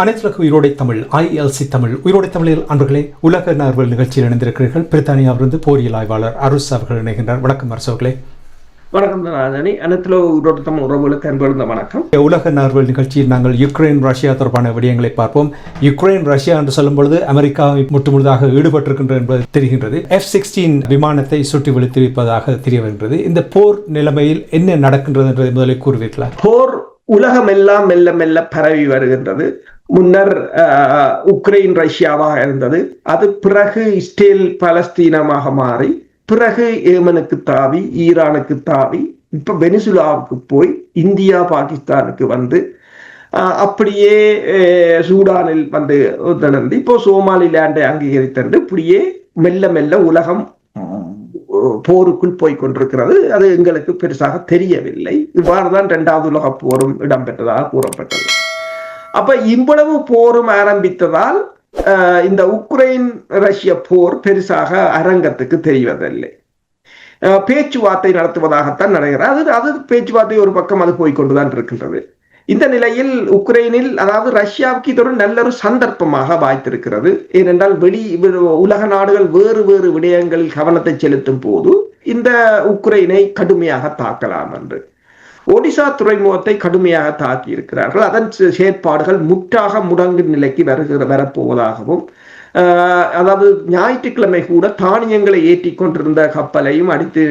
அனைத்துலக உயிரோடை தமிழ் ஐஎல்சி தமிழ் உயிரோடை தமிழில் அன்பர்களே உலக நார்வல் நிகழ்ச்சியில் இணைந்திருக்கிறீர்கள். பிரித்தானியாவிலிருந்து போரியல் ஆய்வாளர் அரசு அவர்கள் இணைகின்றார். வணக்கம் அரசு அவர்களே. வணக்கம் ராஜானி. அனைத்துல உங்களோட தமிழ் உறவுகளுக்கு அன்பிருந்த வணக்கம். உலக நார்வல் நிகழ்ச்சியில் நாங்கள் யுக்ரைன் ரஷ்யா தொடர்பான விடயங்களை பார்ப்போம். யுக்ரைன் ரஷ்யா என்று சொல்லும் பொழுது அமெரிக்கா முற்றுமுழுதாக ஈடுபட்டிருக்கின்றது என்பது தெரிகின்றது. எஃப் சிக்ஸ்டீன் விமானத்தை சுட்டி விழுத்திருப்பதாக தெரிய வருகின்றது இந்த போர் நிலைமையில் என்ன நடக்கின்றது என்பதை முதலில் கூறுவீர்களா? போர் உலகமெல்லாம் மெல்ல மெல்ல பரவி வருகின்றது. முன்னர் உக்ரைன் ரஷ்யாவாக இருந்தது. அது பிறகு இஸ்ரேல் பலஸ்தீனமாக மாறி பிறகு ஏமனுக்கு தாவி ஈரானுக்கு தாவி இப்ப வெனிசுலாவுக்கு போய் இந்தியா பாகிஸ்தானுக்கு வந்து அஹ், அப்படியே சூடானில் வந்து நடந்து இப்போ சோமாலிலாண்டை அங்கீகரித்தன்று இப்படியே மெல்ல மெல்ல உலகம் போருக்குள் போய் கொண்டிருக்கிறது. அது எங்களுக்கு பெருசாக தெரியவில்லை. இவ்வாறுதான் இரண்டாவது உலக போரும் இடம்பெற்றதாக கூறப்பட்டது. அப்ப இவ்வளவு போரும் ஆரம்பித்ததால் இந்த உக்ரைன் ரஷ்ய போர் பெருசாக அரங்கத்துக்கு தெரிவதில்லை. பேச்சுவார்த்தை நடத்துவதாகத்தான் நடக்கிறது அது அது பேச்சுவார்த்தை ஒரு பக்கம் அது போய்கொண்டுதான் இருக்கின்றது. இந்த நிலையில் உக்ரைனில் அதாவது ரஷ்யாவுக்கு இது ஒரு நல்ல ஒரு சந்தர்ப்பமாக வாய்த்திருக்கிறது. ஏனென்றால் வெளி உலக நாடுகள் வேறு வேறு விடயங்களில் கவனத்தை செலுத்தும் போது இந்த உக்ரைனை கடுமையாக தாக்கலாம் என்று. ஒடிசா துறைமுகத்தை கடுமையாக தாக்கி இருக்கிறார்கள் அதன் செயற்பாடுகள் முற்றாக முடங்கு நிலைக்கு வருகிற வரப்போவதாகவும் அதாவது ஞாயிற்றுக்கிழமை கூட தானியங்களை ஏற்றி கொண்டிருந்த கப்பலையும் அடித்து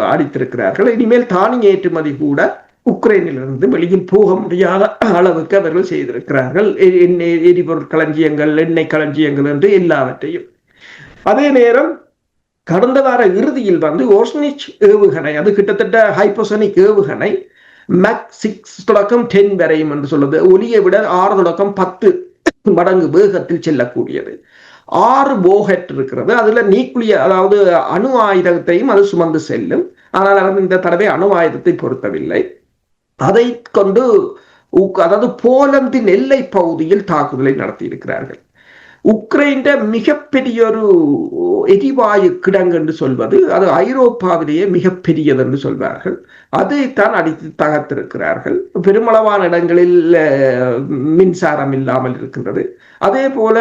அடித்திருக்கிறார்கள். இனிமேல் தானிய ஏற்றுமதி கூட உக்ரைனிலிருந்து வெளியில் போக முடியாத அளவுக்கு அவர்கள் செய்திருக்கிறார்கள். எ- எண்ணெய் எரிபொருள் களஞ்சியங்கள் எண்ணெய் களஞ்சியங்கள் என்று எல்லாவற்றையும். அதே நேரம் கடந்த வார இறுதியில் வந்து ஓஸ்னிச் ஏவுகணை அது கிட்டத்தட்ட ஹைப்போசனிக் ஏவுகணை மேக் சிக்ஸ் தொடக்கம் டென் வரையும் என்று சொல்லுது. ஒலியை விட ஆறு தொடக்கம் பத்து மடங்கு வேகத்தில் செல்லக்கூடியது. ஆறு போஹெட் இருக்கிறது. அதுல நியூக்ளியர் அதாவது அணு ஆயுதத்தையும் அது சுமந்து செல்லும். ஆனால் அது இந்த தடவை அணு ஆயுதத்தை பொருத்தவில்லை. அதை கொண்டு அதாவது போலந்தின் எல்லை பகுதியில் தாக்குதலை நடத்தி இருக்கிறார்கள் மிகப்பெரிய ஒரு எரிவாயு கிடங்கு என்று சொல்வது அது ஐரோப்பாவிலேயே மிகப்பெரியது என்று சொல்வார்கள். அதைத்தான் அடித்து தகர்த்திருக்கிறார்கள். பெருமளவான இடங்களில் மின்சாரம் இல்லாமல் இருக்கின்றது. அதே போல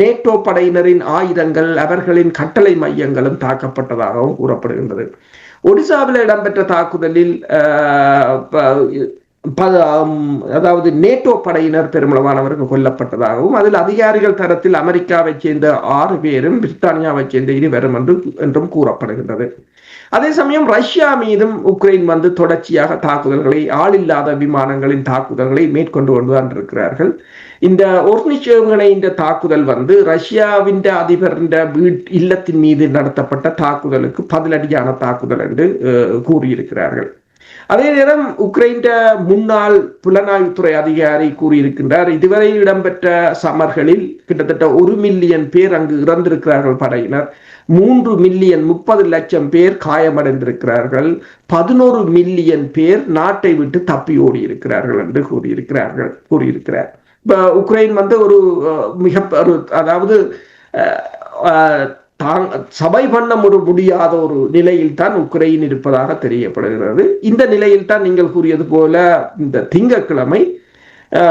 நேட்டோ படையினரின் ஆயுதங்கள் அவர்களின் கட்டளை மையங்களும் தாக்கப்பட்டதாகவும் கூறப்படுகின்றது. ஒடிசாவில் இடம்பெற்ற தாக்குதலில் அதாவது நேட்டோ படையினர் பெருமளவானவர்கள் கொல்லப்பட்டதாகவும் அதில் அதிகாரிகள் தரத்தில் அமெரிக்காவைச் சேர்ந்த ஆறு பேரும் பிரித்தானியாவைச் சேர்ந்த இருவரும் என்று என்றும் கூறப்படுகின்றது. அதே சமயம் ரஷ்யா மீதும் உக்ரைன் வந்து தொடர்ச்சியாக தாக்குதல்களை ஆளில்லாத விமானங்களின் தாக்குதல்களை மேற்கொண்டு கொண்டு இருக்கிறார்கள் இந்த ஒர்னிச் இந்த தாக்குதல் வந்து ரஷ்யாவின் அதிபரின் வீட் இல்லத்தின் மீது நடத்தப்பட்ட தாக்குதலுக்கு பதிலடியான தாக்குதல் என்று அஹ், கூறியிருக்கிறார்கள். அதே நேரம் உக்ரைன் முன்னாள் புலனாய்வுத்துறை அதிகாரி கூறியிருக்கின்றார் இதுவரை இடம்பெற்ற சமர்களில் கிட்டத்தட்ட ஒரு மில்லியன் பேர் அங்கு இறந்திருக்கிறார்கள் படையினர். மூன்று மில்லியன் முப்பது லட்சம் பேர் காயமடைந்திருக்கிறார்கள். பதினோரு மில்லியன் பேர் நாட்டை விட்டு தப்பி ஓடி இருக்கிறார்கள் என்று கூறியிருக்கிறார்கள் கூறியிருக்கிறார். இப்ப உக்ரைன் வந்து ஒரு மிக அதாவது அஹ், தாங் சபை பண்ண முடி- முடியாத ஒரு நிலையில் தான் உக்ரைன் இருப்பதாக தெரியப்படுகிறது. இந்த நிலையில் தான் நீங்கள் கூறியது போல இந்த திங்கக்கிழமை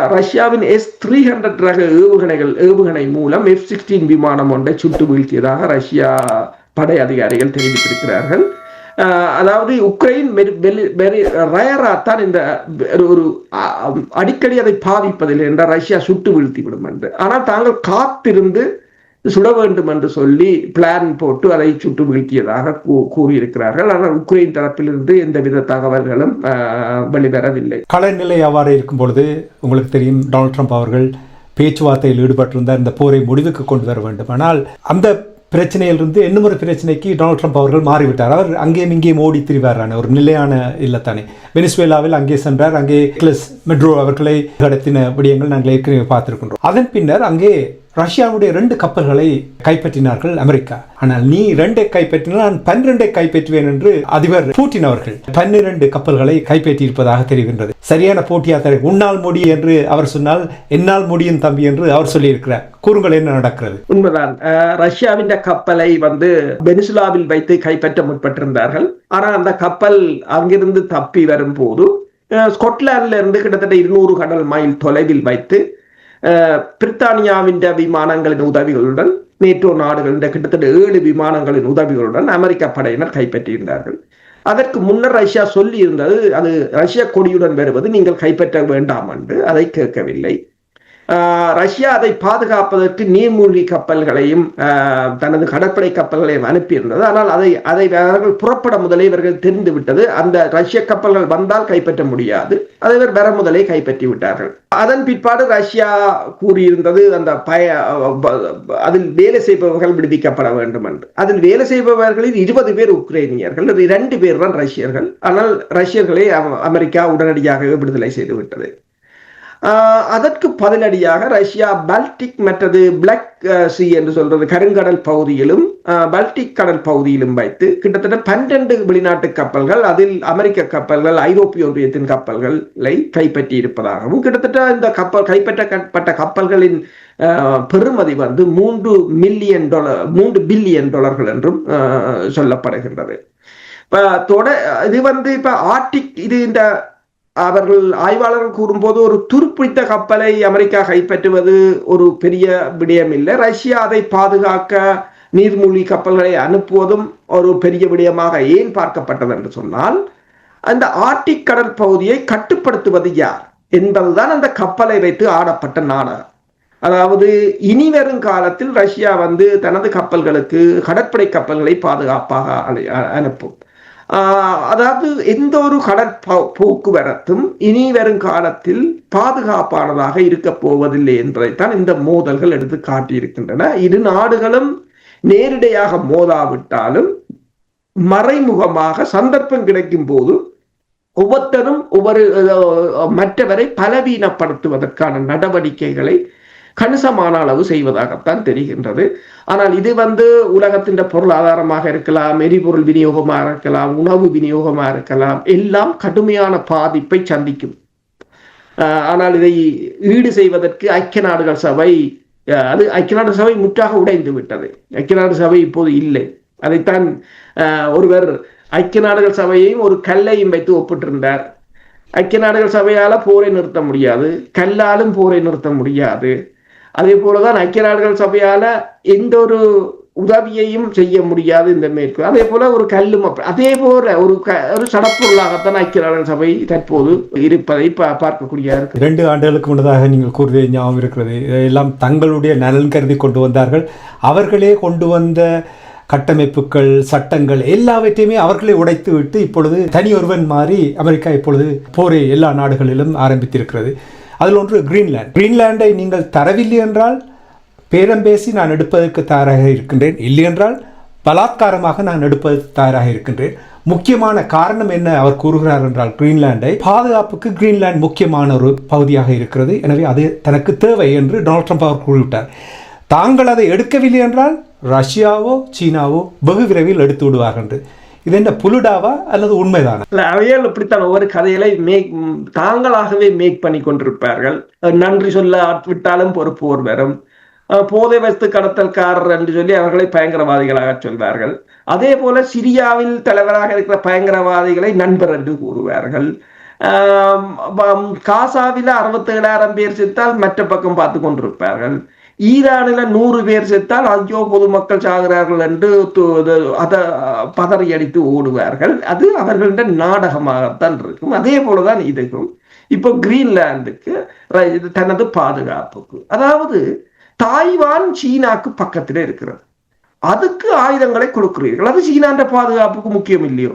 ரஷ்யாவின் எஸ் த்ரீ ஹண்ட்ரட் ரக ஏவுகணைகள் ஏவுகணை மூலம் எஃப் சிக்ஸ்டீன் விமானம் ஒன்றை சுட்டு வீழ்த்தியதாக ரஷ்யா படை அதிகாரிகள் தெரிவித்திருக்கிறார்கள். அதாவது உக்ரைன் ரயராத்தான் இந்த ஒரு- அடிக்கடி அதை பாதிப்பதில்லை என்ற ரஷ்யா சுட்டு வீழ்த்தி விடும் என்று. ஆனால் தாங்கள் காத்திருந்து சுட வேண்டும் என்று சொல்லி பிளான் போட்டு அதை சுட்டு வீழ்த்தியதாக கூ- கூறியிருக்கிறார்கள். ஆனால் உக்ரைன் தரப்பிலிருந்து எந்தவித தகவல்களும் வெளிவரவில்லை. களநிலை அவ்வாறு இருக்கும் பொழுது உங்களுக்கு தெரியும் டொனால்ட் ட்ரம்ப் அவர்கள் பேச்சுவார்த்தையில் ஈடுபட்டிருந்தார் இந்த போரை முடிவுக்கு கொண்டு வர வேண்டும். ஆனால் அந்த பிரச்சனையிலிருந்து இன்னும் ஒரு பிரச்சனைக்கு டொனால்ட் ட்ரம்ப் அவர்கள் மாறிவிட்டார். அவர் அங்கேயும் இங்கேயும் ஓடி திரிவாரான ஒரு நிலையான இல்லத்தானே. வெனிசுவேலாவில் அங்கே சென்றார். அங்கே கிளஸ் மெட்ரோ அவர்களை கடத்தின விடயங்கள் நாங்கள் ஏற்கனவே பார்த்திருக்கின்றோம். அதன் பின்னர் அங்கே ரஷ்யாவுடைய ரெண்டு கப்பல்களை கைப்பற்றினார்கள் அமெரிக்கா. ஆனால் நீ ரெண்டை கைப்பற்றினால் நான் பன்னிரண்டை கைப்பற்றுவேன் என்று அதிபர் பூட்டின் அவர்கள் பன்னிரண்டு கப்பல்களை கைப்பற்றி இருப்பதாக தெரிகின்றது. சரியான போட்டியா உன்னால் முடி என்று அவர் சொன்னால் என்னால் முடியும் தம்பி என்று அவர் சொல்லியிருக்கிறார். கூறுங்கள் என்ன நடக்கிறது. உண்மைதான். ரஷ்யாவின் கப்பலை வந்து வெனிசுலாவில் வைத்து கைப்பற்ற முற்பட்டிருந்தார்கள். ஆனால் அந்த கப்பல் அங்கிருந்து தப்பி வரும்போது அஹ், ஸ்கொட்லாந்துல இருந்து கிட்டத்தட்ட இருநூறு கடல் மைல் தொலைவில் வைத்து பிரித்தானியாவின் விமானங்களின் உதவிகளுடன் நேட்டோ நாடுகளின் கிட்டத்தட்ட ஏழு விமானங்களின் உதவிகளுடன் அமெரிக்க படையினர் கைப்பற்றியிருந்தார்கள். அதற்கு முன்னர் ரஷ்யா சொல்லி இருந்தது அது ரஷ்ய கொடியுடன் வருவது நீங்கள் கைப்பற்ற வேண்டாம் என்று அதை கேட்கவில்லை. ரஷ்யா அதை பாதுகாப்பதற்கு நீர்மூழ்கி கப்பல்களையும் ஆஹ் தனது கடற்படை கப்பல்களையும் அனுப்பியிருந்தது. ஆனால் அதை அதை அவர்கள் புறப்பட முதலே இவர்கள் தெரிந்து விட்டது. அந்த ரஷ்ய கப்பல்கள் வந்தால் கைப்பற்ற முடியாது. அதை இவர் வர முதலே கைப்பற்றி விட்டார்கள். அதன் பிற்பாடு ரஷ்யா கூறியிருந்தது அந்த பய அதில் வேலை செய்பவர்கள் விடுவிக்கப்பட வேண்டும் என்று. அதில் வேலை செய்பவர்களில் இருபது பேர் உக்ரைனியர்கள் இரண்டு பேர் தான் ரஷ்யர்கள். ஆனால் ரஷ்யர்களை அம- அமெரிக்கா உடனடியாகவே விடுதலை செய்து விட்டது. அதற்கு பதிலடியாக ரஷ்யா பால்டிக் மற்றது பிளாக் சி என்று சொல்றது கருங்கடல் பகுதியிலும் ஆஹ் பால்டிக் கடல் பகுதியிலும் வைத்து கிட்டத்தட்ட பன்னிரண்டு வெளிநாட்டு கப்பல்கள் அதில் அமெரிக்க கப்பல்கள் ஐரோப்பிய ஒன்றியத்தின் கப்பல்களை கைப்பற்றி இருப்பதாகவும் கிட்டத்தட்ட இந்த கப்பல் கைப்பற்றப்பட்ட கப்பல்களின் ஆஹ் பெறுமதி வந்து மூன்று மில்லியன் டாலர் மூன்று பில்லியன் டாலர்கள் என்றும் ஆஹ் சொல்லப்படுகின்றது. இப்ப தொட இது வந்து இப்ப ஆர்டிக் இது இந்த அவர்கள் ஆய்வாளர்கள் கூறும்போது ஒரு துருப்பிடித்த கப்பலை அமெரிக்கா கைப்பற்றுவது ஒரு பெரிய விடயம் இல்லை ரஷ்யா அதை பாதுகாக்க நீர்மூழ்கி கப்பல்களை அனுப்புவதும் ஒரு பெரிய விடயமாக ஏன் பார்க்கப்பட்டது என்று சொன்னால் அந்த ஆர்டிக் கடல் பகுதியை கட்டுப்படுத்துவது யார் என்பதுதான் அந்த கப்பலை வைத்து ஆடப்பட்ட நாடகம் அதாவது இனி வரும் காலத்தில் ரஷ்யா வந்து தனது கப்பல்களுக்கு கடற்படை கப்பல்களை பாதுகாப்பாக அனு- அனுப்பும். அதாவது எந்த ஒரு கடற் போக்குவரத்தும் இனி வரும் காலத்தில் பாதுகாப்பானதாக இருக்க போவதில்லை என்பதைத்தான் இந்த மோதல்கள் எடுத்து காட்டியிருக்கின்றன. இரு நாடுகளும் நேரிடையாக மோதாவிட்டாலும் மறைமுகமாக சந்தர்ப்பம் கிடைக்கும் போது ஒவ்வொருத்தரும் ஒவ்வொரு மற்றவரை பலவீனப்படுத்துவதற்கான நடவடிக்கைகளை கணிசமான அளவு செய்வதாகத்தான் தெரிகின்றது. ஆனால் இது வந்து உலகத்தின் பொருளாதாரமாக இருக்கலாம் எரிபொருள் விநியோகமாக இருக்கலாம் உணவு விநியோகமாக இருக்கலாம் எல்லாம் கடுமையான பாதிப்பை சந்திக்கும். ஆஹ் ஆனால் இதை ஈடு செய்வதற்கு ஐக்கிய நாடுகள் சபை அஹ், அது ஐக்கிய நாடு சபை முற்றாக உடைந்து விட்டது. ஐக்கிய நாடு சபை இப்போது இல்லை. அதைத்தான் ஆஹ், ஒருவர் ஐக்கிய நாடுகள் சபையையும் ஒரு கல்லையும் வைத்து ஒப்பிட்டிருந்தார். ஐக்கிய நாடுகள் சபையால போரை நிறுத்த முடியாது கல்லாலும் போரை நிறுத்த முடியாது. அதே போலதான் ஐக்கிய நாடுகள் சபையால எந்த ஒரு உதவியையும் செய்ய முடியாது இந்த மேற்கு. அதே போல ஒரு கல்லும் அதே போல ஒரு க- ஒரு சடப்பொருளாகத்தான் ஐக்கிய நாடுகள் சபை தற்போது இருப்பதை பா- பார்க்கக்கூடிய இருக்கு. இரண்டு ஆண்டுகளுக்கு முன்னதாக நீங்கள் கூறுவது ஞாபகம் இருக்கிறது. இதையெல்லாம் தங்களுடைய நலன் கருதி கொண்டு வந்தார்கள். அவர்களே கொண்டு வந்த கட்டமைப்புகள் சட்டங்கள் எல்லாவற்றையுமே அவர்களே உடைத்து விட்டு இப்பொழுது தனி ஒருவன் மாறி அமெரிக்கா இப்பொழுது போரை எல்லா நாடுகளிலும் ஆரம்பித்திருக்கிறது. அதில் ஒன்று கிரீன்லேண்ட் கிரீன்லேண்டை நீங்கள் தரவில்லை என்றால் பேரம் பேசி நான் எடுப்பதற்கு தயாராக இருக்கின்றேன். இல்லை என்றால் பலாத்காரமாக நான் எடுப்பதற்கு தயாராக இருக்கின்றேன். முக்கியமான காரணம் என்ன அவர் கூறுகிறார் என்றால் கிரீன்லாண்டை பாதுகாப்புக்கு கிரீன்லாந்து முக்கியமான ஒரு பகுதியாக இருக்கிறது. எனவே அது தனக்கு தேவை என்று டொனால்ட் ட்ரம்ப் அவர் கூறிவிட்டார். தாங்கள் அதை எடுக்கவில்லை என்றால் ரஷ்யாவோ சீனாவோ வெகு விரைவில் எடுத்து விடுவார்கள் என்று. இது என்ன புலுடாவா அல்லது உண்மைதானா? இல்ல அவையால் இப்படித்தான். ஒவ்வொரு கதைகளை மேக் தாங்களாகவே மேக் பண்ணி கொண்டிருப்பார்கள். நன்றி சொல்ல ஆட் விட்டாலும் ஒரு போர் வரும் போதை வஸ்து கடத்தல்காரர் என்று சொல்லி அவர்களை பயங்கரவாதிகளாக சொல்வார்கள். அதே போல சிரியாவில் தலைவராக இருக்கிற பயங்கரவாதிகளை நண்பர் என்று கூறுவார்கள். ஆம், காசாவில அறுபத்தேழாயிரம் பேர் செத்தால் மற்ற பக்கம் பார்த்து கொண்டிருப்பார்கள். ஈரானில நூறு பேர் செத்தால் ஐயோ பொதுமக்கள் சாகிறார்கள் என்று அதை பதறி அடித்து ஓடுவார்கள். அது அவர்களின் நாடகமாகத்தான் இருக்கும். அதே போலதான் இதுக்கும் இப்போ கிரீன்லாந்துக்கு இது தனது பாதுகாப்புக்கு. அதாவது தாய்வான் சீனாக்கு பக்கத்துல இருக்கிறது. அதுக்கு ஆயுதங்களை கொடுக்கிறீர்கள். அது சீனாண்ட பாதுகாப்புக்கு முக்கியம் இல்லையோ?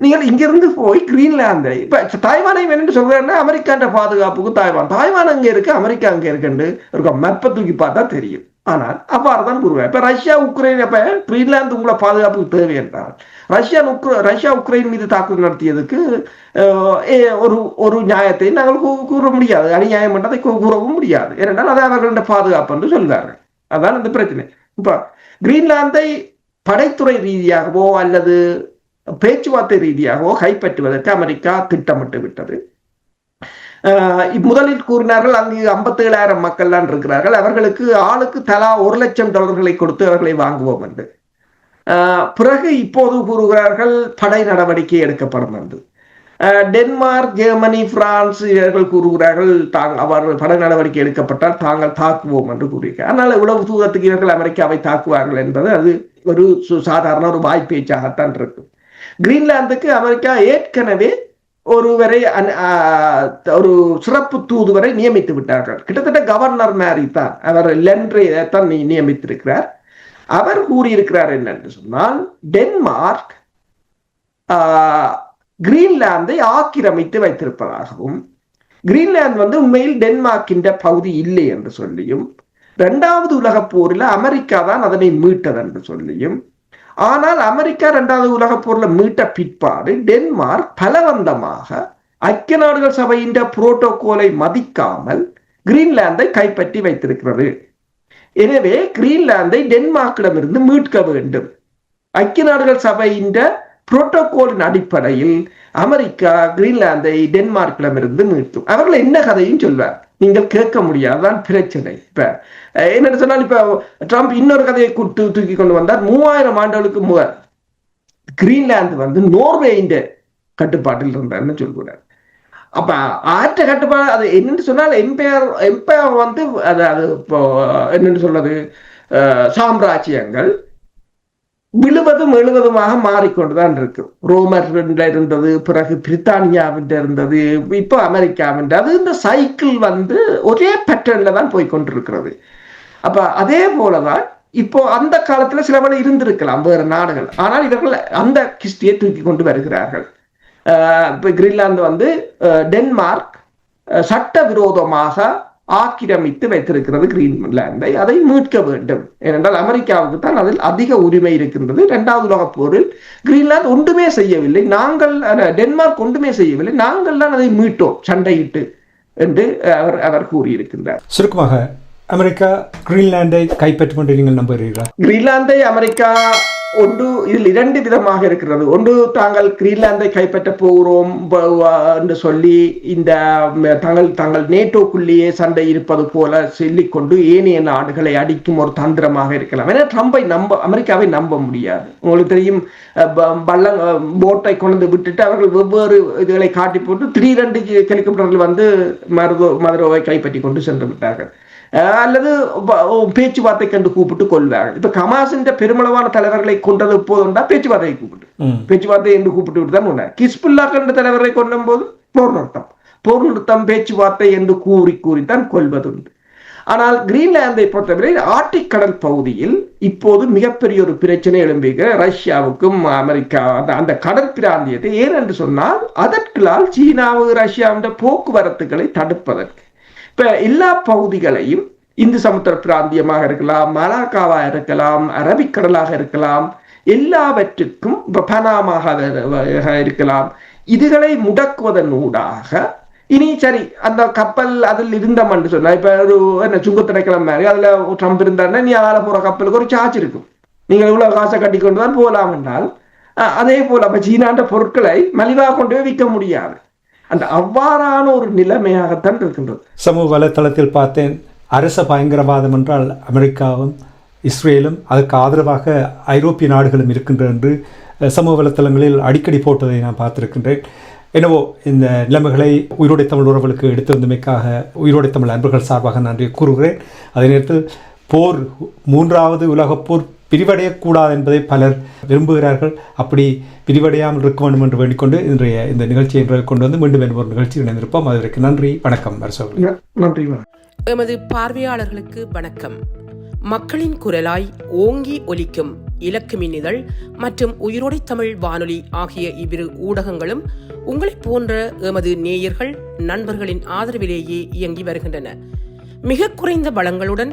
நீங்கள் இங்கிருந்து போய் கிரீன்லாந்து இப்ப தாய்வானை வேணும்னு சொல்றேன்னா அமெரிக்காண்ட பாதுகாப்புக்கு தாய்வான். தாய்வான் அங்க இருக்கு அமெரிக்கா அங்கே இருக்குன்னு இருக்க மெப்பை தூக்கி பார்த்தா தெரியும். ஆனால் அவ்வாறு தான் கூறுவேன் இப்ப ரஷ்யா உக்ரைன் அப்ப கிரீன்லாந்து உங்களை பாதுகாப்புக்கு தேவை என்றால் ரஷ்யா உக்ர ரஷ்யா உக்ரைன் மீது தாக்குதல் நடத்தியதுக்கு ஏ- ஒரு ஒரு நியாயத்தை நாங்கள் கூற முடியாது. அநியாயம் பண்ணதை கூ- கூறவும் முடியாது. ஏனென்றால் அதை அவர்களின் பாதுகாப்பு என்று சொல்வார்கள். அதான் அந்த பிரச்சனை. இப்ப கிரீன்லாந்தை படைத்துறை ரீதியாகவோ அல்லது பேச்சுவார்த்தை ரீதியாகவோ கைப்பற்றுவதற்கு அமெரிக்கா திட்டமிட்டு விட்டது. ஆஹ் முதலில் கூறினார்கள் அங்கு ஐம்பத்தி ஏழாயிரம் மக்கள் தான் இருக்கிறார்கள். அவர்களுக்கு ஆளுக்கு தலா ஒரு லட்சம் டாலர்களை கொடுத்து அவர்களை வாங்குவோம் என்று. பிறகு இப்போது கூறுகிறார்கள் படை நடவடிக்கை எடுக்கப்படும் என்று. டென்மார்க் ஜெர்மனி பிரான்ஸ் இவர்கள் கூறுகிறார்கள் தாங் அவர்கள் பட நடவடிக்கை எடுக்கப்பட்டால் தாங்கள் தாக்குவோம் என்று கூறுகிறார் ஆனால் இவ்வளவு தூரத்துக்கு இவர்கள் அமெரிக்காவை தாக்குவார்கள் என்பது அது ஒரு சு- சாதாரண ஒரு வாய்ப்பேச்சாகத்தான் இருக்கும். கிரீன்லாந்துக்கு அமெரிக்கா ஏற்கனவே ஒருவரை ஒரு சிறப்பு தூதுவரை நியமித்து விட்டார்கள். கிட்டத்தட்ட கவர்னர் மாதிரி தான். அவர் லென்ட்ரை தான் நியமித்திருக்கிறார். அவர் கூறியிருக்கிறார் என்னென்று சொன்னால் டென்மார்க் கிரீன்லாந்தை ஆக்கிரமித்து வைத்திருப்பதாகவும் கிரீன்லாந்து வந்து உண்மையில் டென்மார்க்கின்ற பகுதி இல்லை என்று சொல்லியும் இரண்டாவது உலகப் போரில் அமெரிக்கா தான் அதனை மீட்டது என்று சொல்லியும் ஆனால் அமெரிக்கா இரண்டாவது உலகப் போர்ல மீட்ட பிற்பாடு டென்மார்க் பலவந்தமாக ஐக்கிய நாடுகள் சபையின் புரோட்டோகோலை மதிக்காமல் கிரீன்லாந்தை கைப்பற்றி வைத்திருக்கிறது. எனவே கிரீன்லாந்தை டென்மார்க்கிடமிருந்து மீட்க வேண்டும். ஐக்கிய நாடுகள் சபையின் புரோட்டோகோலின் அடிப்படையில் அமெரிக்கா கிரீன்லாந்தை டென்மார்க்கிடமிருந்து மீட்டும். அவர்கள் என்ன கதையும் சொல்வார். நீங்கள் கேட்க முடியாதுதான் பிரச்சனை. இப்ப என்னென்னு சொன்னால் இப்ப ட்ரம்ப் இன்னொரு கதையை கூட்டு தூக்கி கொண்டு வந்தார். மூவாயிரம் ஆண்டுகளுக்கு முதல் கிரீன்லாந்து வந்து நோர்வேயின் கட்டுப்பாட்டில் இருந்தார்னு சொல்கிறார். அப்ப ஆற்ற கட்டுப்பாடு அது என்னன்னு சொன்னால் எம்பையர் எம்பையர் வந்து அது அது இப்போ என்னன்னு சொல்றது சாம்ராஜ்யங்கள். விழுவதும் எழுவதுமாக மாறிக்கொண்டுதான் இருக்கு. ரோமர்ல இருந்தது பிறகு பிரித்தானியாவின் இருந்தது இப்போ அமெரிக்காவின் அது இந்த சைக்கிள் வந்து ஒரே பேட்டர்ன்ல தான் போய் கொண்டிருக்கிறது. அப்ப அதே போலதான் இப்போ அந்த காலத்துல சிலவன இருந்திருக்கலாம் வேறு நாடுகள். ஆனால் இவர்கள் அந்த கிறிஸ்டியை தூக்கி கொண்டு வருகிறார்கள். இப்போ கிரீன்லாந்து வந்து டென்மார்க் சட்ட சட்டவிரோதமாக ஆக்கிரமித்து வைத்திருக்கிறது கிரீன்லாந்தை. அதை மீட்க வேண்டும். ஏனென்றால் அமெரிக்காவுக்கு தான் அதில் அதிக உரிமை இருக்கின்றது. இரண்டாவது உலகப் போரில் கிரீன்லாந்து ஒன்றுமே செய்யவில்லை. நாங்கள் டென்மார்க் ஒன்றுமே செய்யவில்லை. நாங்கள் தான் அதை மீட்டோம் சண்டையிட்டு என்று அவர் அவர் கூறியிருக்கின்றார். சுருக்கமாக அமெரிக்கா கிரீன்லாண்டை கைப்பற்றும் என்று நீங்கள் நம்புகிறீர்களா? கிரீன்லாந்தை அமெரிக்கா ஒன்று இதில் இரண்டு விதமாக இருக்கிறது. ஒன்று தாங்கள் கிரீன்லாந்தை கைப்பற்ற போகிறோம் என்று சொல்லி இந்த தங்கள் தாங்கள் தாங்கள் நேட்டோக்குள்ளேயே சண்டை இருப்பது போல சொல்லிக்கொண்டு ஏனைய நாடுகளை அடிக்கும் ஒரு தந்திரமாக இருக்கலாம். ஏன்னா ட்ரம்பை நம்ப அமெரிக்காவை நம்ப முடியாது. உங்களுக்கு தெரியும் பள்ளம் போட்டை கொண்டு விட்டுட்டு அவர்கள் வெவ்வேறு இதுகளை காட்டி போட்டு திடீரென்று ஹெலிகாப்டர்கள் வந்து மருதோ மதுரோவை கைப்பற்றி கொண்டு சென்று விட்டார்கள். அல்லது பேச்சுவார்த்தை கண்டு கூப்பிட்டு கொள்வார்கள் இப்ப கமாசின் பெருமளவான தலைவர்களை கொண்டது போதுண்டா பேச்சுவார்த்தையை கூப்பிட்டு பேச்சுவார்த்தை என்று கூப்பிட்டு விட்டு தான் உண்டார் கிஸ்புல்லா கண்ட தலைவரை கொண்ட போது போர் நிறுத்தம் போர் நிறுத்தம் பேச்சுவார்த்தை என்று கூறி கூறித்தான் கொள்வதுண்டு ஆனால் கிரீன்லாந்தை பொறுத்தவரை ஆர்டிக் கடல் பகுதியில் இப்போது மிகப்பெரிய ஒரு பிரச்சனை எழும்புகிற ரஷ்யாவுக்கும் அமெரிக்கா அந்த அந்த கடல் பிராந்தியத்தை ஏனென்று சொன்னால் அதற்குள்ளால் சீனாவு ரஷ்யாவின் போக்குவரத்துகளை தடுப்பதற்கு இப்ப எல்லா பகுதிகளையும் இந்து சமுத்திர பிராந்தியமாக இருக்கலாம் மலாக்காவா இருக்கலாம் அரபிக்கடலாக இருக்கலாம் எல்லாவற்றுக்கும் பனாமாக இருக்கலாம். இதுகளை முடக்குவதன் ஊடாக இனி சரி அந்த கப்பல் அதில் இருந்தோம்னு சொன்னா இப்ப ஒரு என்ன சுங்கத்திரைக்கிழமை மாதிரி அதுல ட்ரம்ப் இருந்தாருன்னா நீ அதால போற கப்பலுக்கு ஒரு சார்ஜ் இருக்கும். நீங்கள் இவ்வளவு காசை கட்டி கொண்டு தான் போகலாம் என்றால் அதே போல அப்ப சீனாண்ட பொருட்களை மலிவாக கொண்டு போய் விற்க முடியாது. அந்த அவ்வாறான ஒரு நிலைமையாகத்தான் இருக்கின்றது. சமூக வலைத்தளத்தில் பார்த்தேன் அரச பயங்கரவாதம் என்றால் அமெரிக்காவும் இஸ்ரேலும் அதற்கு ஆதரவாக ஐரோப்பிய நாடுகளும் இருக்கின்றன என்று சமூக வலைத்தளங்களில் அடிக்கடி போட்டதை நான் பார்த்திருக்கின்றேன். என்னவோ இந்த நிலைமைகளை உயிரோடை தமிழ் உறவுகளுக்கு எடுத்து வந்தமைக்காக உயிரோடை தமிழ் அன்பர்கள் சார்பாக நன்றி கூறுகிறேன். அதே நேரத்தில் போர் மூன்றாவது உலகப் போர் பிரிவடையக்கூடாது என்பதை பலர் விரும்புகிறார்கள். அப்படி பிரிவடையாமல் இருக்க வேண்டும் என்று வேண்டிக்கொண்டு இன்றைய இந்த நிகழ்ச்சியை கொண்டு வந்து மீண்டும் இன்னும் ஒரு நிகழ்ச்சி இணைந்திருப்போம். அதற்கு நன்றி வணக்கம் நன்றி வணக்கம். எமது பார்வையாளர்களுக்கு வணக்கம். மக்களின் குரலாய் ஓங்கி ஒலிக்கும் இலக்கு மின்னிதழ் மற்றும் உயிரோடை தமிழ் வானொலி ஆகிய இவ்விரு ஊடகங்களும் உங்களைப் போன்ற எமது நேயர்கள் நண்பர்களின் ஆதரவிலேயே இயங்கி வருகின்றன. மிக குறைந்த வளங்களுடன்